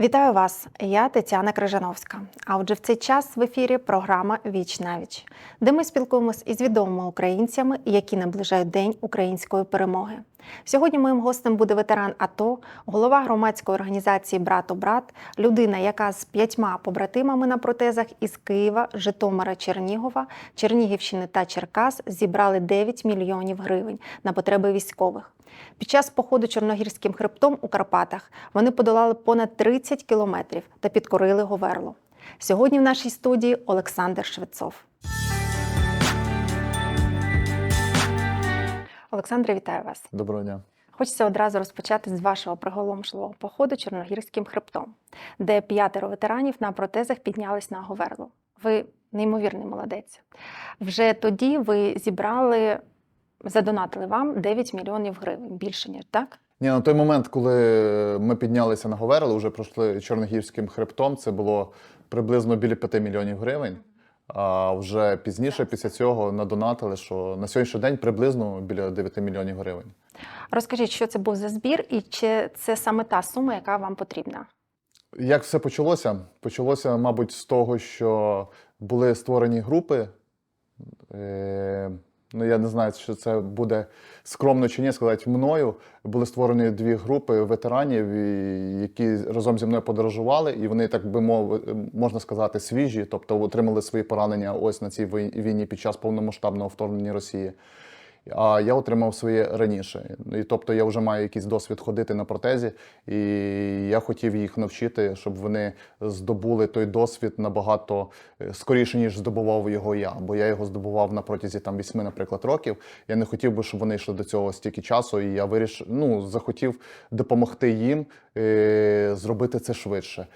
Вітаю вас! Я Тетяна Крижановська. А отже, в цей час в ефірі програма Віч на віч, де ми спілкуємось із відомими українцями, які наближають День української перемоги. Сьогодні моїм гостем буде ветеран АТО, голова громадської організації Брат-Брат, людина, яка з п'ятьма побратимами на протезах із Києва, Житомира, Чернігова, Чернігівщини та Черкас зібрали 9 мільйонів гривень на потреби військових. Під час походу Чорногірським хребтом у Карпатах вони подолали понад 30 кілометрів та підкорили Говерло. Сьогодні в нашій студії Олександр Швецов. Олександре, вітаю вас. Доброго дня. Хочеться одразу розпочати з вашого приголомшливого походу Чорногірським хребтом, де п'ятеро ветеранів на протезах піднялись на Говерло. Ви неймовірний молодець. Вже тоді ви зібрали, задонатили вам 9 мільйонів гривень, більше ніж так? Ні, на той момент, коли ми піднялися на Говерло, вже пройшли Чорногірським хребтом, це було приблизно біля 5 мільйонів гривень. А вже пізніше, після цього, надонатили, що на сьогоднішній день приблизно біля 9 мільйонів гривень. Розкажіть, що це був за збір, і чи це саме та сума, яка вам потрібна? Як все почалося? Почалося, мабуть, з того, що були створені групи. Ну, я не знаю, що це буде скромно чи ні, сказати мною. Були створені дві групи ветеранів, які разом зі мною подорожували, і вони, так би мов, можна сказати, свіжі, тобто отримали свої поранення ось на цій війні під час повномасштабного вторгнення Росії. А я отримав своє раніше. І тобто я вже маю якийсь досвід ходити на протезі, і я хотів їх навчити, щоб вони здобули той досвід набагато е, скоріше, ніж здобував його я. Бо я його здобував на протязі там вісьми, наприклад, років. Я не хотів би, щоб вони йшли до цього стільки часу, і я вирішив, ну захотів допомогти їм е, зробити це швидше.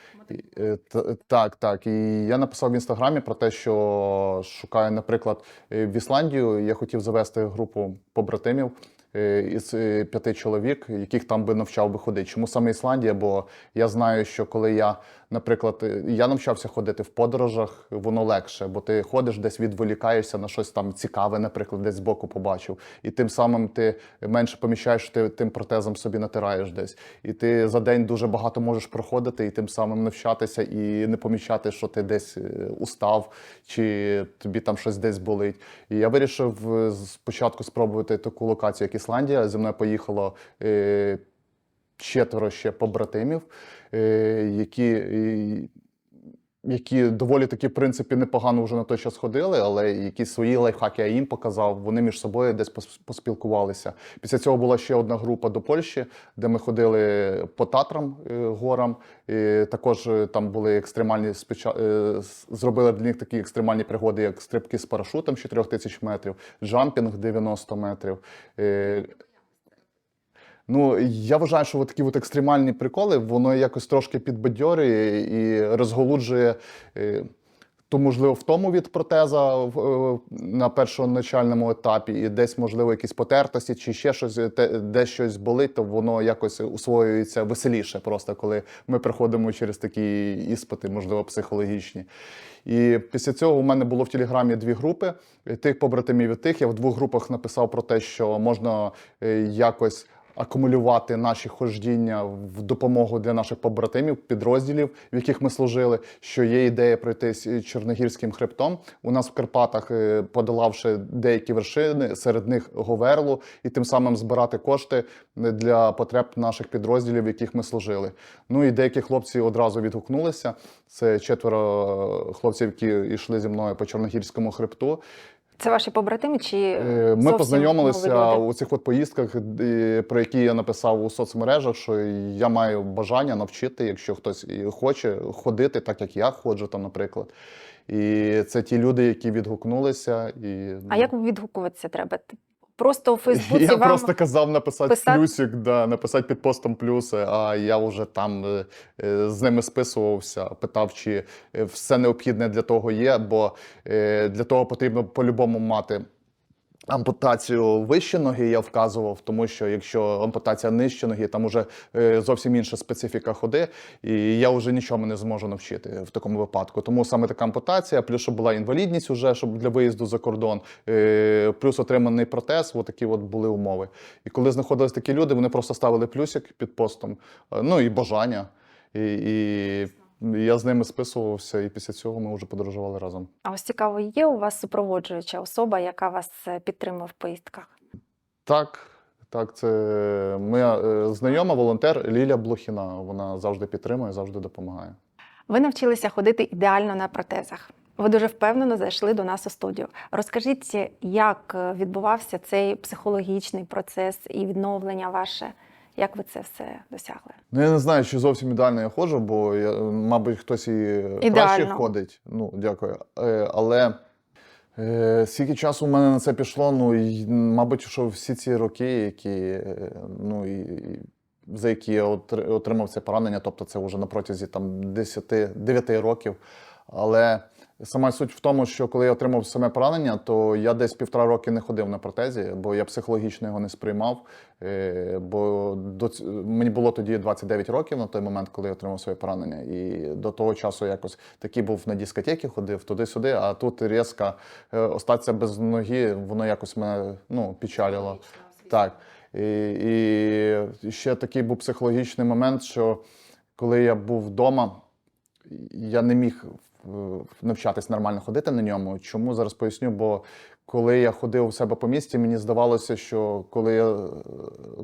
Е, Так, так. І я написав в інстаграмі про те, що шукаю, наприклад, е, в Ісландію. Я хотів завести групу побратимів е, із е, п'яти чоловік, яких там би навчав би ходити. Чому саме Ісландія? Бо я знаю, що коли я, наприклад, я навчався ходити в подорожах, воно легше, бо ти ходиш десь відволікаєшся на щось там цікаве, наприклад, десь збоку побачив. І тим самим ти менше поміщаєш, ти тим протезом собі натираєш десь. І ти за день дуже багато можеш проходити і тим самим навчатися, і не помічати, що ти десь е, устав, чи тобі там щось десь болить. І я вирішив е, спочатку спробувати таку локацію, як Ісландія. Зі мною поїхало е, четверо ще побратимів, е, які. які доволі таки, в принципі, непогано вже на той час ходили, але якісь свої лайфхаки я їм показав. Вони між собою десь поспілкувалися. Після цього була ще одна група до Польщі, де ми ходили по Татрам е, горам. І також е, там були екстремальні спеча- зробили для них такі екстремальні пригоди, як стрибки з парашутом 4000 метрів, джампінг 90 метрів. Ну, я вважаю, що такі от екстремальні приколи, воно якось трошки підбадьорює і розголуджує е, ту, можливо, втому від протеза в- е, на першоначальному етапі, і десь, можливо, якісь потертості чи ще щось, е, десь щось болить, то воно якось усвоюється веселіше, просто коли ми проходимо через такі іспити, можливо, психологічні. І після цього у мене було в Телеграмі дві групи тих побратимів і тих. Я в двох групах написав про те, що можна якось акумулювати наші хождіння в допомогу для наших побратимів, підрозділів, в яких ми служили. Що є ідея пройтись Чорногірським хребтом. У нас в Карпатах, е, подолавши деякі вершини, серед них Говерлу, і тим самим збирати кошти для потреб наших підрозділів, в яких ми служили. Ну і деякі хлопці одразу відгукнулися. Це четверо хлопців, які йшли зі мною по Чорногірському хребту. Це ваші побратими чи Е, зовсім Ми познайомилися у цих от поїздках, про які я написав у соцмережах, що я маю бажання навчити, якщо хтось хоче ходити, так як я ходжу, там, наприклад. І це ті люди, які відгукнулися. І, А як відгукуватися треба? Просто у Фейсбуці я вам просто казав написати писати? плюсик, да, написати під постом плюси, а я вже там е, е, з ними списувався, питав, чи е, все необхідне для того є, бо е, для того потрібно по-любому мати. Ампутацію вище ноги я вказував, тому що якщо ампутація нижче ноги, там уже е, зовсім інша специфіка ходи, і я вже нічому не зможу навчити в такому випадку. Тому саме така ампутація, плюс щоб була інвалідність уже, щоб для виїзду за кордон, е, плюс отриманий протез, от такі от були умови. І коли знаходились такі люди, вони просто ставили плюсик під постом, е, ну і бажання. І, і я з ними списувався, і після цього ми вже подорожували разом. А ось цікаво, є у вас супроводжуюча особа, яка вас е, підтримує в поїздках? Так, так, це моя е, знайома волонтер Ліля Блохіна. Вона завжди підтримує, завжди допомагає. Ви навчилися ходити ідеально на протезах. Ви дуже впевнено зайшли до нас у студію. Розкажіть, як е, відбувався цей психологічний процес і відновлення ваше? Як ви це все досягли? Ну, я не знаю, чи зовсім ідеально я ходжу, бо я, мабуть, хтось і краще ходить. Ну, дякую. Е, але е, скільки часу в мене на це пішло, ну, і, мабуть, що всі ці роки, які, е, ну, і, за які я отримав це поранення, тобто це вже на протязі там 10-9 років. Але сама суть в тому, що коли я отримав саме поранення, то я десь півтора роки не ходив на протезі, бо я психологічно його не сприймав. Е, Бо до мені було тоді 29 років на той момент, коли я отримав своє поранення. І до того часу якось такий був на дискотеки, ходив туди-сюди, а тут різко е, остатися без ноги, воно якось мене ну, печалило. Так. І, і ще такий був психологічний момент, що коли я був вдома, я не міг е, навчатись нормально ходити на ньому. Чому зараз поясню? Бо коли я ходив у себе по місті, мені здавалося, що коли я, е,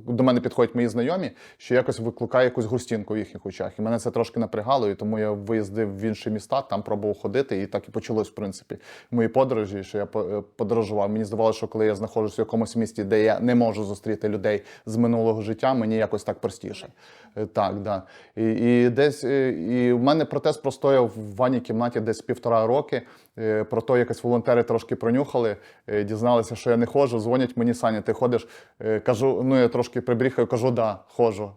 до мене підходять мої знайомі, що якось викликає якусь густінку в їхніх очах. І мене це трошки напрягало, і тому я виїздив в інші міста, там пробував ходити, і так і почалось, в принципі, мої подорожі, що я е, подорожував. Мені здавалося, що коли я знаходжусь в якомусь місті, де я не можу зустріти людей з минулого життя, мені якось так простіше. Е, Так, да. І, і десь і в мене протез простояв в ванній кімнаті десь півтора роки. Е, Про то якось волонтери трошки пронюхали, е, дізналися, що я не ходжу. Дзвонять мені, Саня, ти ходиш? Е, Кажу, ну я трошки прибріхаю, кажу, да, ходжу.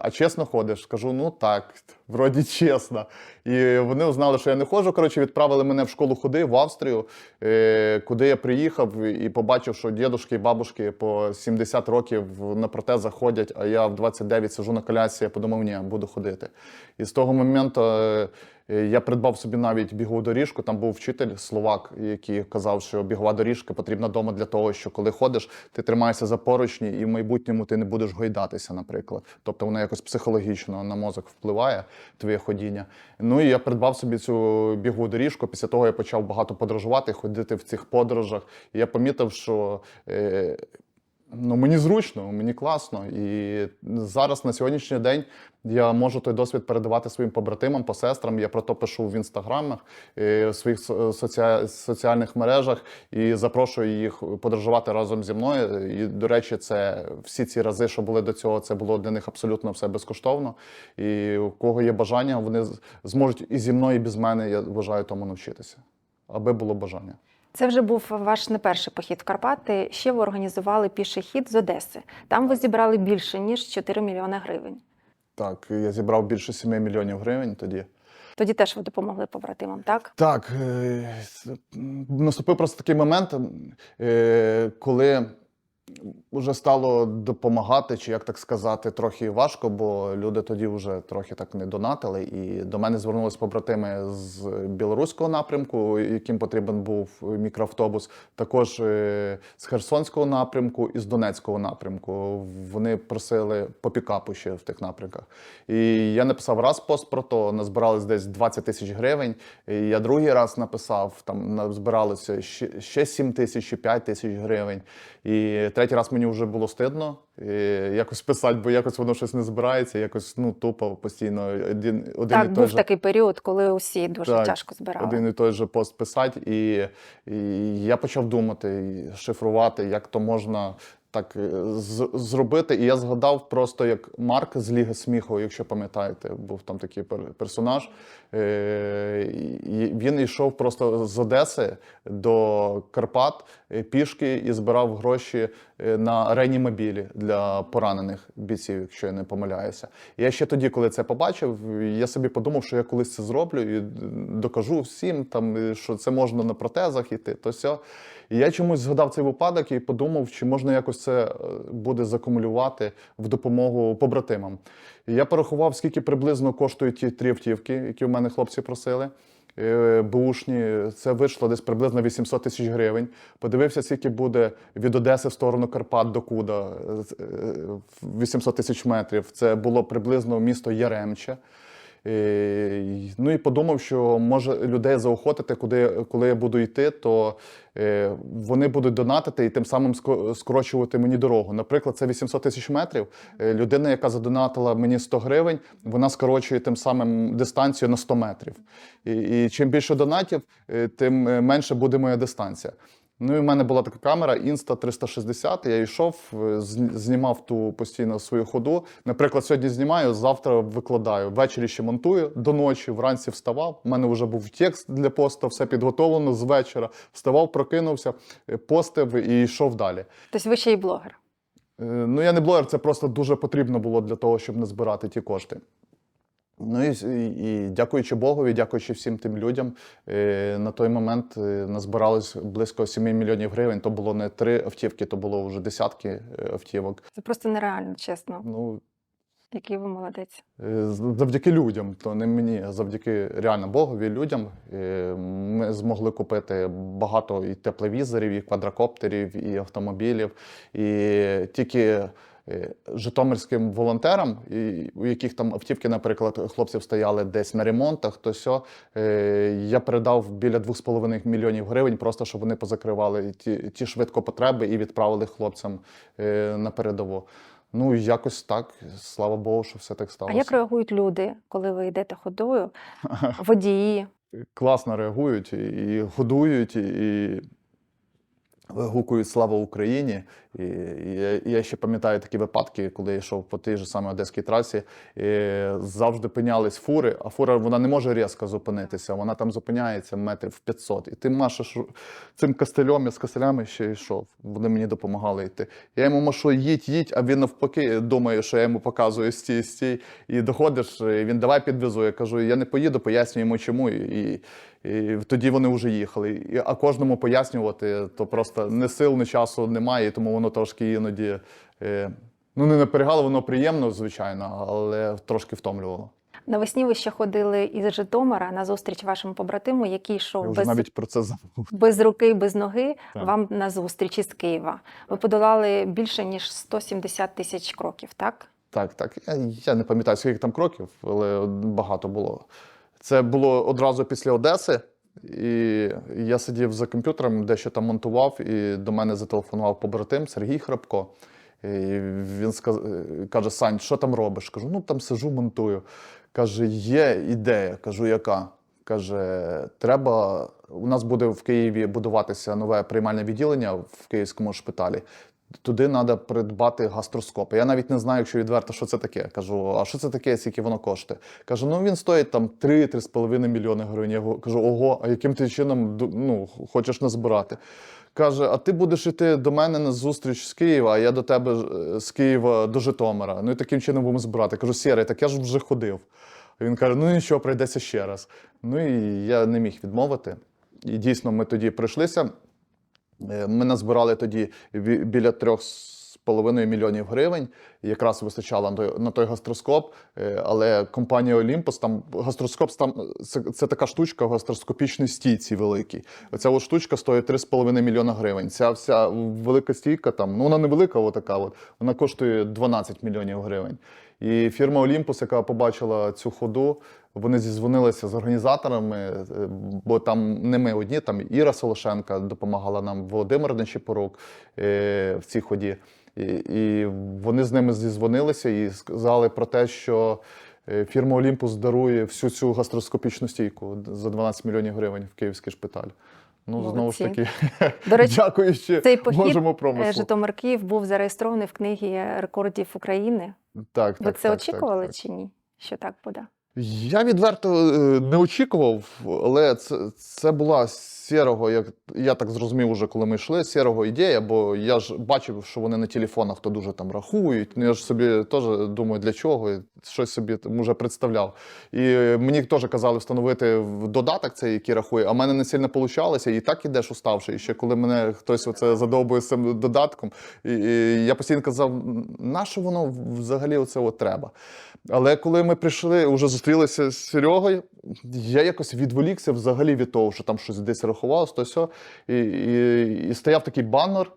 А чесно ходиш? Кажу, ну так, вроді чесно. І вони узнали, що я не ходжу. Коротше, відправили мене в школу ходи в Австрію, куди я приїхав і побачив, що дідушки і бабушки по 70 років на протезах ходять, а я в 29 сижу на колясці, я подумав, ні, буду ходити. І з того моменту я придбав собі навіть бігову доріжку. Там був вчитель словак, який казав, що бігова доріжка потрібна вдома для того, що коли ходиш, ти тримаєшся за поручні, і в майбутньому ти не будеш гойдатися, наприклад. Тобто вона якось психологічно на мозок впливає, твоє ходіння. Ну і я придбав собі цю бігову доріжку. Після того я почав багато подорожувати, ходити в цих подорожах. І я помітив, що. Ну, мені зручно, мені класно. І зараз на сьогоднішній день я можу той досвід передавати своїм побратимам, посестрам. Я про то пишу в інстаграмах, е, в своїх со- соціа- соціальних мережах і запрошую їх подорожувати разом зі мною. І, до речі, це всі ці рази, що були до цього, це було для них абсолютно все безкоштовно. І у кого є бажання, вони зможуть і зі мною, і без мене, я вважаю, тому навчитися, аби було бажання. Це вже був ваш не перший похід в Карпати. Ще ви організували піший хід з Одеси. Там ви зібрали більше ніж 4 мільйони гривень. Так, я зібрав більше 7 мільйонів гривень тоді. Тоді теж ви допомогли побратимам, так? Так, е, наступив просто такий момент, е, коли вже стало допомагати, чи як так сказати, трохи важко, бо люди тоді вже трохи так не донатили. І до мене звернулись побратими з білоруського напрямку, яким потрібен був мікроавтобус, також е, з Херсонського напрямку і з Донецького напрямку. Вони просили по пікапу ще в тих напрямках. І я написав раз пост про то, назбирались десь 20 тисяч гривень. І я другий раз написав, там назбиралося ще, ще 7 тисяч чи 5 тисяч гривень. І третій раз мені вже було стидно і якось писати, бо якось воно щось не збирається, якось ну тупо постійно один, один так, і той був же такий період, коли усі дуже Так, тяжко збирали. один і той же пост писати, і, і я почав думати, шифрувати, як то можна так е, зробити. І я згадав просто як Марк з Ліги сміху, якщо пам'ятаєте, був там такий пер- персонаж. Е, і Він йшов просто з Одеси до Карпат е, пішки і збирав гроші на реанімобілі для поранених бійців, якщо я не помиляюся. Я ще тоді, коли це побачив, я собі подумав, що я колись це зроблю і докажу всім, там, е, що це можна на протезах іти, то сьо. І я чомусь згадав цей випадок і подумав, чи можна якось це е, буде закумулювати в допомогу побратимам. І я порахував, скільки приблизно коштують ті три автівки, які в мене хлопці просили. Е, Бушні, це вийшло десь приблизно 800 тисяч гривень. Подивився, скільки буде від Одеси в сторону Карпат до Куда е, е, 800 тисяч метрів. Це було приблизно місто Яремче. Е, Ну і подумав, що може людей заохотити, куди, коли я буду йти, то е, вони будуть донатити і тим самим ско- скорочувати мені дорогу. Наприклад, це 800 тисяч метрів. Е, Людина, яка задонатила мені 100 гривень, вона скорочує тим самим дистанцію на 100 метрів. І, і чим більше донатів, тим менше буде моя дистанція. Ну і в мене була така камера Insta 360. Я йшов, е, знімав ту постійно свою ходу. Наприклад, сьогодні знімаю, завтра викладаю. Ввечері ще монтую до ночі, вранці вставав. У мене вже був текст для посту, все підготовлено з вечора. Вставав, прокинувся, е, постив і йшов далі. Тобто ви ще й блогер. Е, Ну, я не блогер, це просто дуже потрібно було для того, щоб не збирати ті кошти. Ну і, і, дякуючи Богові, дякуючи всім тим людям, е, на той момент е, назбиралось близько 7 мільйонів гривень. То було не три автівки, то було вже десятки е, автівок. Це просто нереально, чесно. Ну, Який ви молодець. завдяки людям, то не мені, а завдяки реально Богові, людям. Ми змогли купити багато і тепловізорів, і квадрокоптерів, і автомобілів. І тільки житомирським волонтерам, у яких там автівки, наприклад, хлопців стояли десь на ремонтах, то сьо, е, я передав біля 2,5 мільйонів гривень, просто щоб вони позакривали ті, ті швидкопотреби і відправили хлопцям е, на передову. Ну, якось так, слава Богу, що все так сталося. А як реагують люди, коли ви йдете ходою? Водії? Класно реагують і, годують, і, і вигукують Слава Україні. І, і я, ще пам'ятаю такі випадки, коли я йшов по тій же самій одеській трасі, і завжди пинялись фури, а фура вона не може різко зупинитися, вона там зупиняється метрів 500. І ти машеш цим кастельом, я з кастелями ще йшов. Вони мені допомагали йти. Я йому машу їдь, їдь, а він навпаки думає, що я йому показую стій, стій. І доходиш, і він давай підвезу. Я кажу, я не поїду, пояснюю йому чому. І, і тоді вони вже їхали. І, а кожному пояснювати, то просто не сил, ні часу немає, і тому воно трошки іноді. Е, ну, не напрягало, воно приємно, звичайно, але трошки втомлювало. Навесні ви ще ходили із Житомира на зустріч вашому побратиму, який йшов без, навіть про це забув. без руки, без ноги Так. вам на зустріч із Києва. Ви подолали більше ніж 170 тисяч кроків, так? Так, так. Я, я не пам'ятаю, скільки там кроків, але багато було. Це було одразу після Одеси, і я сидів за комп'ютером, дещо там монтував, і до мене зателефонував побратим Сергій Храпко. І він сказ... каже: Сань, що там робиш? Кажу, ну там сижу, монтую. Каже, є ідея. Кажу, яка? Каже, треба. У нас буде в Києві будуватися нове приймальне відділення в київському шпиталі. Туди треба придбати гастроскоп. Я навіть не знаю, якщо відверто, що це таке. Кажу, а що це таке, скільки воно коштує? Кажу, ну він стоїть там 3-3,5 мільйони гривень. Я кажу, ого, а яким ти чином ну, хочеш назбирати? Каже, а ти будеш йти до мене на зустріч з Києва, а я до тебе е, з Києва до Житомира. Ну і таким чином будемо збирати. Кажу, Сєрий, так я ж вже ходив. Він каже: ну нічого, прийдеться ще раз. Ну і я не міг відмовити. І дійсно, ми тоді прийшлися. Е, Ми назбирали тоді біля трьох з половиною мільйонів гривень. Якраз вистачало на той, гастроскоп. Е, Але компанія Olympus, там гастроскоп там це, це така штучка в гастроскопічній стійці великій. Оця от штучка стоїть 3,5 мільйона гривень. Ця вся велика стійка, там, ну вона не велика, отака от, вона коштує 12 мільйонів гривень. І фірма Olympus, яка побачила цю ходу, вони зізвонилися з організаторами, е, бо там не ми одні, там Іра Солошенка допомагала нам, Володимир Нечіпорук е, в цій ході. І, і вони з ними зізвонилися і сказали про те, що е, фірма Olympus дарує всю цю гастроскопічну стійку за 12 мільйонів гривень в київський шпиталь. Ну, знову ж таки, До речі, дякуючи Цей похід е, промислу. Житомир Київ був зареєстрований в книгі рекордів України. Так, Ви так, це так, очікували так, так. чи ні? Що так буде? Я відверто е, не очікував, але це, це була сірого, як я так зрозумів, уже коли ми йшли, сірого ідея, бо я ж бачив, що вони на телефонах то дуже там рахують. Ну я ж собі теж думаю, для чого, щось собі там уже представляв. І мені теж казали встановити в додаток цей, який рахує, а в мене не сильно получалося, і так ідеш уставши. І ще коли мене хтось оце задовбує з цим додатком, і, і я постійно казав, на що воно взагалі оце от треба. Але коли ми прийшли, вже зустрілися з Серегою, я якось відволікся взагалі від того, що там щось десь рахувалось, то сьо. І, і, і стояв такий банер.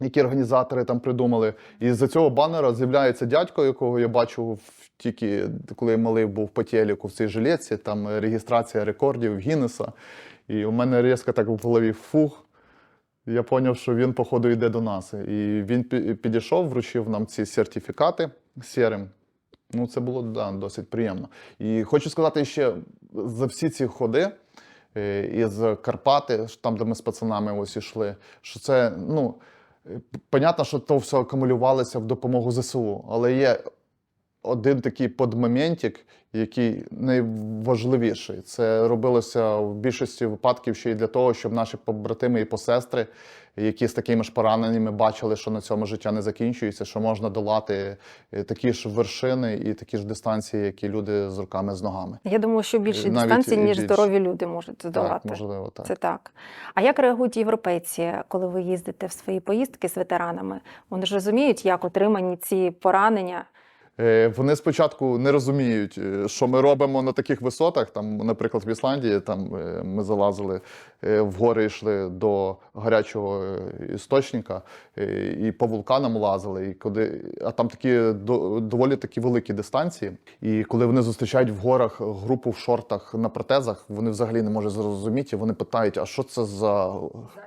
які організатори там придумали. І з цього банера з'являється дядько, якого я бачив тільки коли я малий був по телеку в цій жилетці, там реєстрація рекордів Гіннеса. І у мене різко так в голові фух. Я зрозумів, що він, походу, йде до нас. І він підійшов, вручив нам ці сертифікати сірим. Ну, це було да, досить приємно. І хочу сказати ще за всі ці ходи із Карпати, там, де ми з пацанами ось ішли, що це, ну, е, понятно, що то все акумулювалося в допомогу ЗСУ, але є один такий подмоментик, який найважливіший. Це робилося в більшості випадків ще й для того, щоб наші побратими і посестри, які з такими ж пораненнями бачили, що на цьому життя не закінчується, що можна долати е, такі ж вершини і такі ж дистанції, які люди з руками з ногами. Я думаю, що більше Навіть дистанцій, ніж більше. здорові люди можуть здолати. Так, можливо, так. Це так. А як реагують європейці, коли ви їздите в свої поїздки з ветеранами? Вони ж розуміють, як отримані ці поранення. Е, Вони спочатку не розуміють, е, що ми робимо на таких висотах. Там, наприклад, в Ісландії там ми залазили в гори, йшли до гарячого е, істочника е, і по вулканам лазили. І куди, а там такі доволі такі великі дистанції. І коли вони зустрічають в горах групу в шортах на протезах, вони взагалі не можуть зрозуміти. Вони питають: а що це за,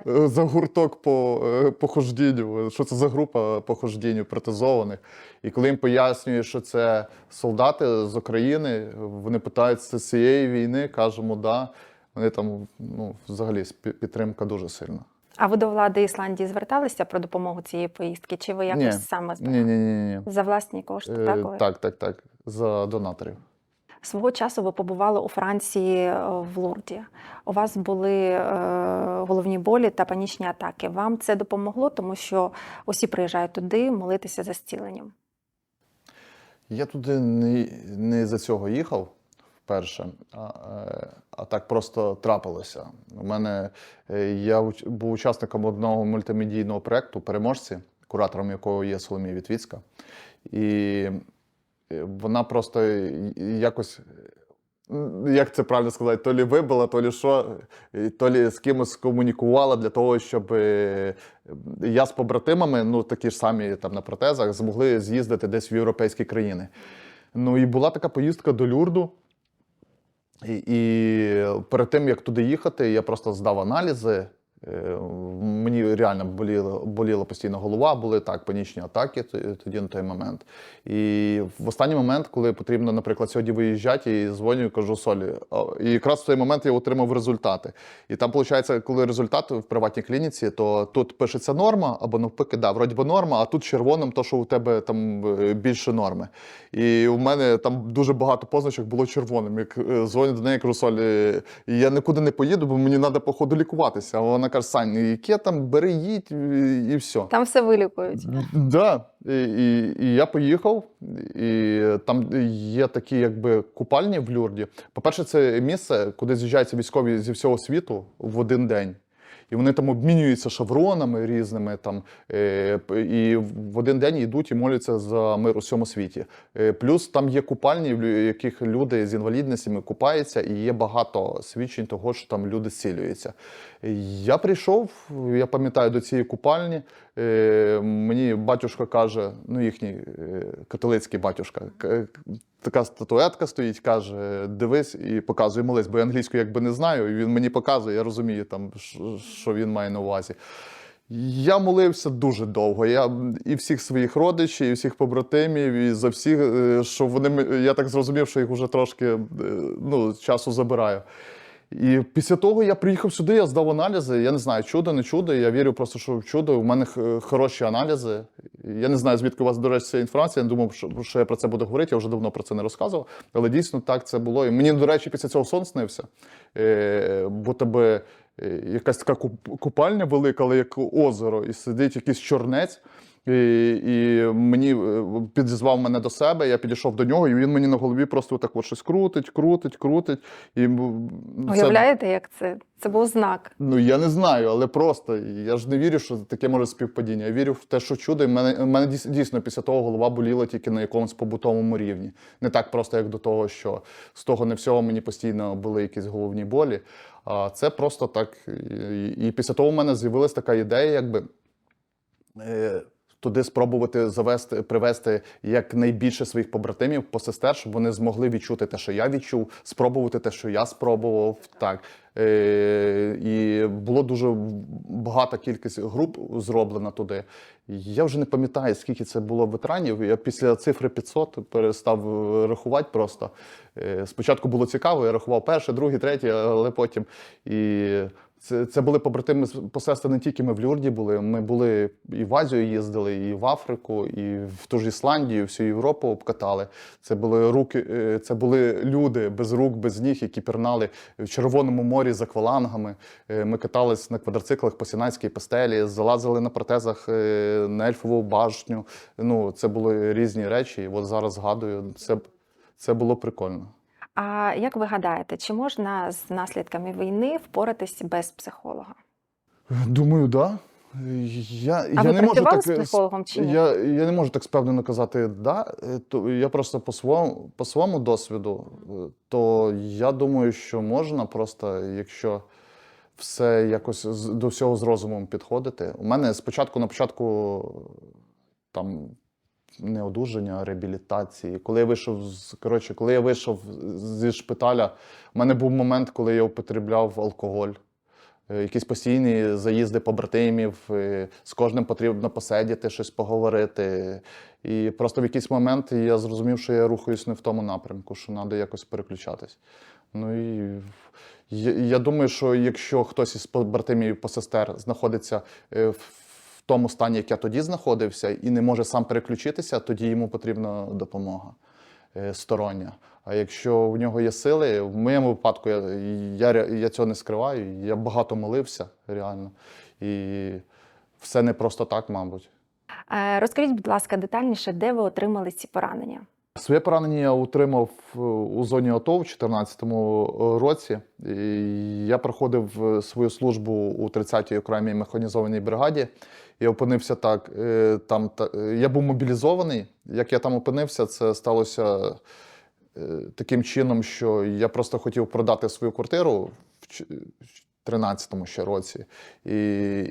е, за гурток по, е, по хождінню? Що це за група по хождінню протезованих? І коли їм пояснює, що це солдати з України, вони питають з цієї війни, кажемо, да. Вони там ну, взагалі підтримка дуже сильна. А ви до влади Ісландії зверталися про допомогу цієї поїздки? Чи ви якось Ні. саме Ні, ні, ні, ні. за власні кошти? Е, так, так, так, так. За донаторів. Свого часу ви побували у Франції е, в Лурді. У вас були е, головні болі та панічні атаки. Вам це допомогло, тому що усі приїжджають туди молитися за зціленням. Я туди не, не за цього їхав вперше, а, е, а так просто трапилося. У мене е, я був учасником одного мультимедійного проєкту переможці, куратором якого є Соломія Вітвіцька. І е, вона просто якось. Як це правильно сказати, то лі вибила, то лі що, то лі з кимось комунікувала для того, щоб я з побратимами, ну такі ж самі там на протезах, змогли з'їздити десь в європейські країни. Ну і була така поїздка до Люрду. І, перед тим, як туди їхати, я просто здав аналізи. Мені реально боліла, боліла постійно голова, були так панічні атаки тоді на той момент. І в останній момент, коли потрібно, наприклад, сьогодні виїжджати, і дзвоню, і кажу Солі. І якраз в той момент я отримав результати. І там, виходить, коли результат в приватній клініці, то тут пишеться норма, або навпаки, да, вроді би норма, а тут червоним, то що у тебе там е, більше норми. І у мене там дуже багато позначок було червоним. Як е, дзвоню до неї, кажу, Соль, е, я нікуди не поїду, бо мені треба, походу, лікуватися. А вона каже, Сань, яке там бери, їдь і, і все. Там все вилікують. Да. І, і, і я поїхав, і там є такі якби купальні в Люрді. По-перше, це місце, куди з'їжджаються військові зі всього світу в один день. І вони там обмінюються шавронами різними, там, е, і в один день йдуть і моляться за мир у всьому світі. Е, плюс там є купальні, в яких люди з інвалідностями купаються, і є багато свідчень того, що там люди зцілюються. Я прийшов, я пам'ятаю, до цієї купальні. Е, мені батюшка каже, ну їхній е, католицький батюшка, к- така статуетка стоїть, каже: дивись і показує молись, бо я англійську якби не знаю. І він мені показує, я розумію, там, що- він має на увазі. Я молився дуже довго. Я і всіх своїх родичів, і всіх побратимів, і за всіх, е, що вони я так зрозумів, що їх вже трошки е, ну, часу забираю. І після того я приїхав сюди, я здав аналізи. Я не знаю, чудо, не чудо. Я вірю просто, що в чудо. У мене хороші аналізи. Я не знаю, звідки у вас, до речі, ця інформація. Я не думав, що, я про це буду говорити. Я вже давно про це не розказував. Але дійсно так це було. І мені, до речі, після цього сон снився. Е, бо тебе е, якась така купальня велика, але як озеро, і сидить якийсь чорнець. І, і мені е, підізвав мене до себе, я підійшов до нього, і він мені на голові просто так от щось крутить, крутить, крутить. І це- Уявляєте, як це? Це був знак. Ну я не знаю, але просто я ж не вірю, що таке може співпадіння. Я вірю в те, що чудо. І мене, в мене дійсно після того голова боліла тільки на якомусь побутовому рівні. Не так просто, як до того, що з того не всього мені постійно були якісь головні болі. А це просто так. І, і після того в мене з'явилась така ідея, якби. Туди спробувати завести, привести якнайбільше своїх побратимів, посестер, щоб вони змогли відчути те, що я відчув, спробувати те, що я спробував. Так. Е, і було дуже багата кількість груп зроблена туди. Я вже не пам'ятаю, скільки це було ветеранів. Я після цифри 500 перестав е, рахувати просто. Е, Спочатку було цікаво, я рахував перше, друге, третє, але потім. І це, це були побратими посестри не тільки ми в Люрді були. Ми були і в Азію їздили, і в Африку, і в ту ж Ісландію, всю Європу обкатали. Це були руки, е, це були люди без рук, без ніг, які пірнали в Червоному морі з аквалангами. Е, Ми катались на квадроциклах по Сінайській пустелі, залазили на протезах е, на ельфову башню. Ну, це були різні речі. І от зараз згадую, це, це було прикольно. А як ви гадаєте, чи можна з наслідками війни впоратись без психолога? Думаю, да. Я, А я ви не можу так, з психологом чи ні? Я, я не можу так впевнено казати да. Е, То я просто по своєму, по своєму досвіду, е, то я думаю, що можна просто, якщо все якось до всього з розумом підходити. У мене спочатку на початку там не одужання, а реабілітації. Коли я вийшов з коротше, коли я вийшов зі шпиталя, у мене був момент, коли я употребляв алкоголь. Е, Якісь постійні заїзди побратимів, е, з кожним потрібно посидіти, щось поговорити. І просто в якийсь момент я зрозумів, що я рухаюсь не в тому напрямку, що треба якось переключатись. Ну і я, думаю, що якщо хтось із побратимів і посестер знаходиться е, в в тому стані, як я тоді знаходився, і не може сам переключитися, тоді йому потрібна допомога е, стороння. А якщо в нього є сили, в моєму випадку я, я, я цього не скриваю. Я багато молився реально. І все не просто так, мабуть. Е, Розкажіть, будь ласка, детальніше, де ви отримали ці поранення? Своє поранення я отримав е, у зоні АТО в 2014 році. Я проходив е, свою службу у 30-й окремій механізованій бригаді. Я опинився так. е, Там е, я був мобілізований. Як я там опинився, це сталося е, таким чином, що я просто хотів продати свою квартиру в ч- 13-му ще році. І,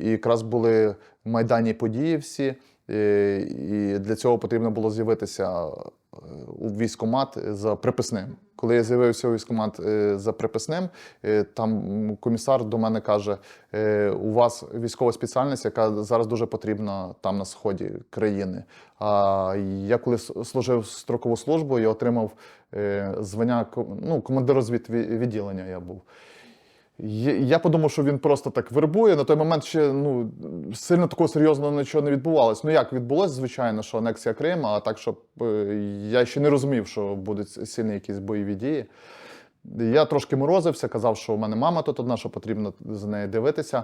і якраз були майданні події всі. І, для цього потрібно було з'явитися е, у військкомат за приписним. Коли я з'явився у військкомат е, за приписним, е, там комісар до мене каже: е, у вас військова спеціальність, яка зараз дуже потрібна там на сході країни. А я коли служив строкову службу, я отримав звання ну, командир розвідвідділення я був. Я подумав, що він просто так вербує. На той момент ще ну, сильно такого серйозного нічого не відбувалося. Ну як відбулося, звичайно, що анексія Криму, а так, щоб е, я ще не розумів, що будуть сильні якісь бойові дії. Я трошки морозився, казав, що у мене мама тут одна, що потрібно за нею дивитися.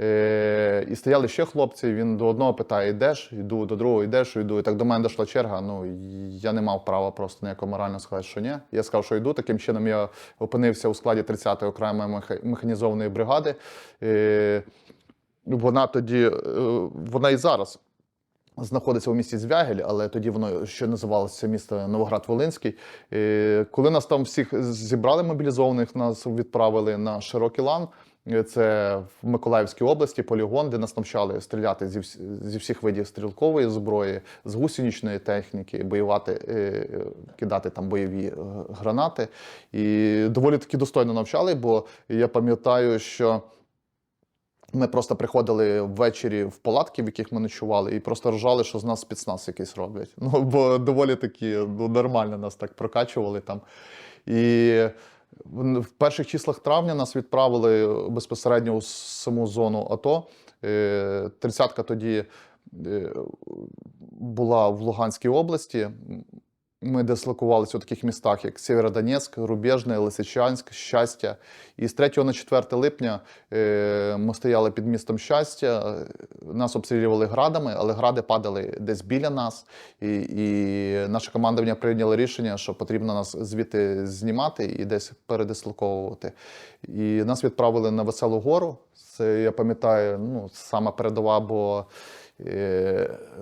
Е, і стояли ще хлопці. Він до одного питає: йдеш, йду, до другого йдеш, йду. І так до мене дійшла черга. Ну я не мав права просто ніякого морально сказати, що ні. Я сказав, що йду. Таким чином я опинився у складі 30-ї окремої механізованої бригади. Е, вона тоді, е, вона і зараз знаходиться у місті Звягель, але тоді воно ще називалося місто Новоград-Волинський. Коли нас там всіх зібрали мобілізованих, нас відправили на широкий лан. Це в Миколаївській області полігон, де нас навчали стріляти зі, зі всіх видів стрілкової зброї, з гусеничної техніки, воювати, е, кидати там бойові е, гранати. І доволі таки достойно навчали, бо я пам'ятаю, що. Ми просто приходили ввечері в палатки, в яких ми ночували, і просто ржали, що з нас спецназ якийсь роблять. Ну, бо доволі таки ну, нормально нас так прокачували там. І в перших числах травня нас відправили безпосередньо у саму зону АТО. Е, Тридцятка тоді е, була в Луганській області. Ми дислокувалися у таких містах, як Сєвєродонецьк, Рубежне, Лисичанськ, Щастя. І з 3 на 4 липня е, ми стояли під містом щастя. Нас обстрілювали градами, але гради падали десь біля нас. І, і наше командування прийняло рішення, що потрібно нас звідти знімати і десь передислоковувати. І нас відправили на Веселу гору. Це я пам'ятаю, ну, саме передова, бо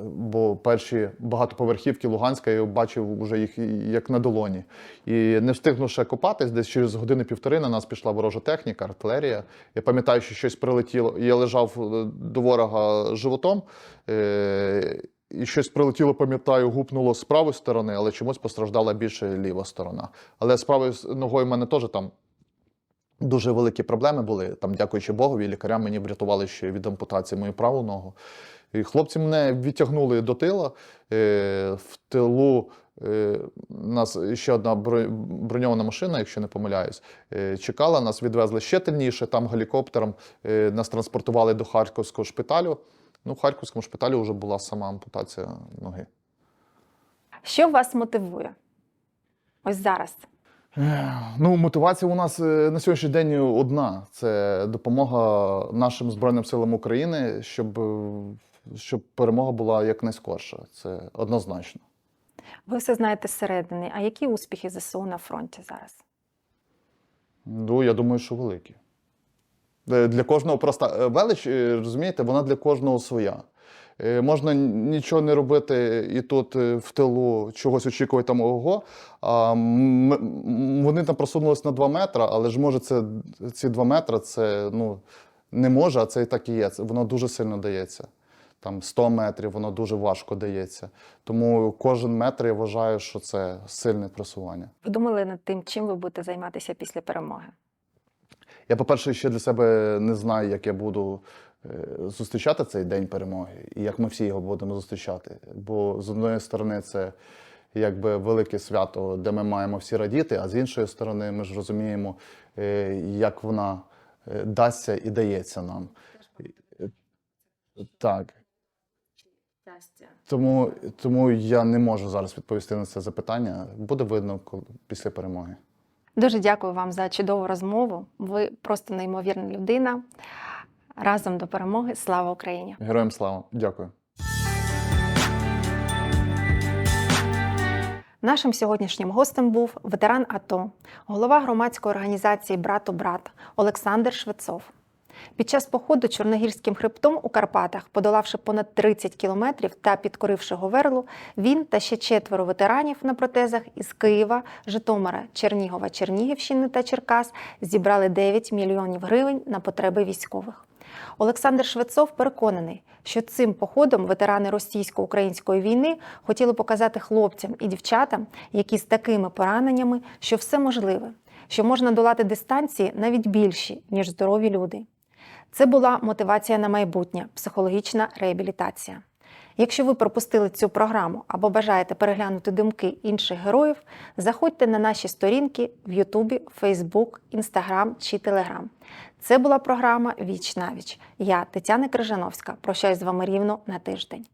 Бо перші багатоповерхівки Луганська я бачив вже їх як на долоні. І не встигнув ще копатись, десь через години-півтори на нас пішла ворожа техніка, артилерія. Я пам'ятаю, що щось прилетіло. Я лежав е, до ворога животом. е, І щось прилетіло, пам'ятаю, гупнуло з правої сторони, але чомусь постраждала більше ліва сторона. Але з правою ногою в мене теж там дуже великі проблеми були. Там, дякуючи Богові, лікарям мені врятували ще від ампутації мою праву ногу. І хлопці мене відтягнули до тила. Е, в тилу е, нас ще одна броньована машина, якщо не помиляюсь, е, чекала. Нас відвезли ще тильніше. Там гелікоптером нас транспортували до Харківського шпиталю. Ну, в Харківському шпиталі вже була сама ампутація ноги. Що вас мотивує? Ось зараз. Ну, мотивація у нас на сьогоднішній день одна: це допомога нашим Збройним силам України, щоб, щоб перемога була якнайскорша. Це однозначно. Ви все знаєте зсередини. А які успіхи ЗСУ на фронті зараз? Ну, я думаю, що великі. Е, Для кожного просто е, велич, е, розумієте, вона для кожного своя. Можна нічого не робити і тут в тилу чогось очікувати там ого. А вони там просунулись на 2 метри, але ж може це ці 2 метри це ну, не може, а це і так і є. Воно дуже сильно дається. Там 100 метрів, воно дуже важко дається. Тому кожен метр я вважаю, що це сильне просування. Ви думали над тим, чим ви будете займатися після перемоги? Я, по-перше, ще для себе не знаю, як я буду е, зустрічати цей день перемоги і як ми всі його будемо зустрічати. Бо з одної сторони, це якби велике свято, де ми маємо всі радіти, а з іншої сторони, ми ж розуміємо, е, як вона е, дасться і дається нам. Е, Так. Тому, тому я не можу зараз відповісти на це запитання. Буде видно коли, після перемоги. Дуже дякую вам за чудову розмову. Ви просто неймовірна людина. Разом до перемоги. Слава Україні! Героям слава! Дякую. Нашим сьогоднішнім гостем був ветеран АТО, голова громадської організації Брат у брат Олександр Швецов. Під час походу Чорногірським хребтом у Карпатах, подолавши понад 30 кілометрів та підкоривши Говерлу, він та ще четверо ветеранів на протезах із Києва, Житомира, Чернігова, Чернігівщини та Черкас зібрали 9 мільйонів гривень на потреби військових. Олександр Швецов переконаний, що цим походом ветерани російсько-української війни хотіли показати хлопцям і дівчатам, які з такими пораненнями, що все можливе, що можна долати дистанції навіть більші, ніж здорові люди. Це була мотивація на майбутнє, психологічна реабілітація. Якщо ви пропустили цю програму або бажаєте переглянути думки інших героїв, заходьте на наші сторінки в Ютубі, Фейсбук, Інстаграм чи Телеграм. Це була програма Віч на віч. Я Тетяна Крижановська. Прощаюсь з вами рівно на тиждень.